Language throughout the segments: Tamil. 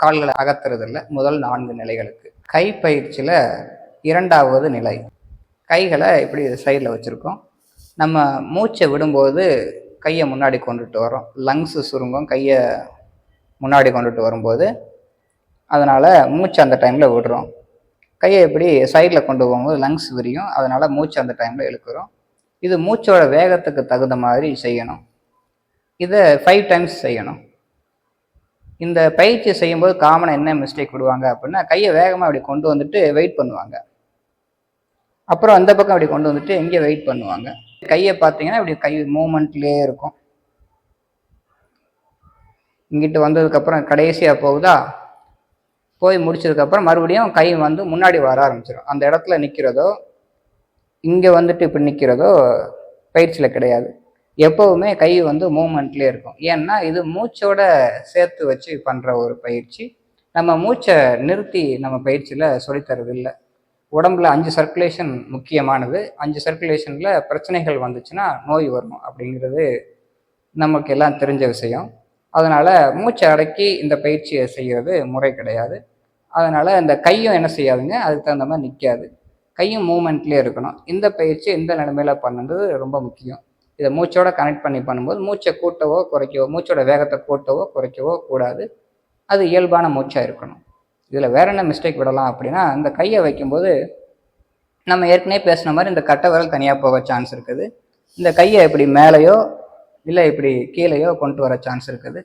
கால்களை அகத்துறதில்ல முதல் நான்கு நிலைகளுக்கு. கை பயிற்சியில் இரண்டாவது நிலை. கைகளை இப்படி சைடில் வச்சுருக்கோம். நம்ம மூச்சை விடும்போது கையை முன்னாடி கொண்டுட்டு வரோம் லங்ஸு சுருங்கும் கையை முன்னாடி கொண்டுட்டு வரும்போது. அதனால் மூச்சு அந்த டைமில் விடுறோம். கையை இப்படி சைடில் கொண்டு போகும்போது லங்ஸ் விரியும். அதனால் மூச்சு அந்த டைமில் இழுக்கிறோம். இது மூச்சோட வேகத்துக்கு தகுந்த மாதிரி செய்யணும். இதை ஃபைவ் டைம்ஸ் செய்யணும். இந்த பயிற்சி செய்யும்போது காமனாக என்ன மிஸ்டேக் விடுவாங்க அப்படின்னா கையை வேகமாக அப்படி கொண்டு வந்துட்டு வெயிட் பண்ணுவாங்க. அப்புறம் அந்த பக்கம் அப்படி கொண்டு வந்துட்டு எங்கே வெயிட் பண்ணுவாங்க. கையை பார்த்தீங்கன்னா இப்படி கை மூமெண்ட்லேயே இருக்கும். இங்கிட்டு வந்ததுக்கப்புறம் கடைசியாக போகுதா? போய் முடிச்சதுக்கப்புறம் மறுபடியும் கை வந்து முன்னாடி வர ஆரம்பிச்சிடும் அந்த இடத்துல நிற்கிறதோ இங்கே வந்துட்டு இப்படி நிற்கிறதோ பயிற்சியில் கிடையாது. எப்போவுமே கை வந்து மூமெண்ட்லேயே இருக்கும். ஏன்னா இது மூச்சோட சேர்த்து வச்சு பண்ணுற ஒரு பயிற்சி. நம்ம மூச்சை நிறுத்தி நம்ம பயிற்சியில் சொல்லித்தரது இல்லை உடம்புல அஞ்சு சர்க்குலேஷன் முக்கியமானது. அஞ்சு சர்க்குலேஷனில் பிரச்சனைகள் வந்துச்சுன்னா நோய் வரும் அப்படிங்கிறது நமக்கு எல்லாம் தெரிஞ்ச விஷயம். அதனால் மூச்சை அடக்கி இந்த பயிற்சியை செய்கிறது முறை கிடையாது. அதனால் இந்த கையும் என்ன செய்யாதுங்க? அதுக்கு தகுந்த மாதிரி நிற்காது கையும் மூமெண்ட்லேயே இருக்கணும். இந்த பயிற்சி இந்த நிலைமையில் பண்ணுறது ரொம்ப முக்கியம். இதை மூச்சோட கனெக்ட் பண்ணி பண்ணும்போது மூச்சை கூட்டவோ குறைக்கவோ மூச்சோட வேகத்தை கூட்டவோ குறைக்கவோ கூடாது. அது இயல்பான மூச்சாக இருக்கணும். இதில் வேற என்ன மிஸ்டேக் விடலாம் அப்படின்னா இந்த கையை வைக்கும்போது நம்ம ஏற்கனவே பேசின மாதிரி இந்த கட்டை விரல் தனியாக போக சான்ஸ் இருக்குது. இந்த கையை இப்படி மேலேயோ இல்லை இப்படி கீழேயோ கொண்டு வர சான்ஸ் இருக்குது.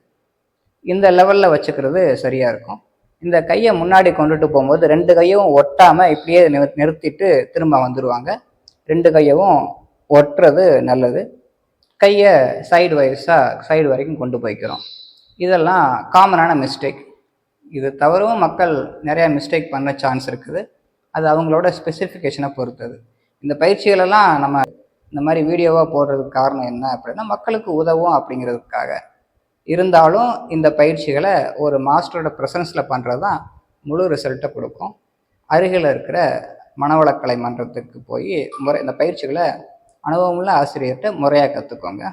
இந்த லெவலில் வச்சுக்கிறது சரியாக இருக்கும். இந்த கையை முன்னாடி கொண்டுட்டு போகும்போது ரெண்டு கையும் ஒட்டாமல் இப்படியே நிறுத்திட்டு திரும்ப வந்துடுவாங்க ரெண்டு கையவும் ஒட்டுறது நல்லது. கையை சைடு வைஸாக சைடு வரைக்கும் கொண்டு போய்க்கிறோம். இதெல்லாம் காமனான மிஸ்டேக் இது தவறவும் மக்கள் நிறையா மிஸ்டேக் பண்ண சான்ஸ் இருக்குது. அது அவங்களோட ஸ்பெசிஃபிகேஷனை பொறுத்தது. இந்த பயிற்சிகளெல்லாம் நம்ம இந்த மாதிரி வீடியோவாக போடுறதுக்கு காரணம் என்ன அப்படின்னா மக்களுக்கு உதவும் அப்படிங்கிறதுக்காக. இருந்தாலும் இந்த பயிற்சிகளை ஒரு மாஸ்டரோட ப்ரெசன்ஸில் பண்ணுறது தான் முழு ரிசல்ட்டை கொடுக்கும். அருகில் இருக்கிற மனவளக்கலை மன்றத்துக்கு போய் முறை இந்த பயிற்சிகளை அனுபவமுள்ள ஆசிரியர்கிட்ட முறையாக கற்றுக்கோங்க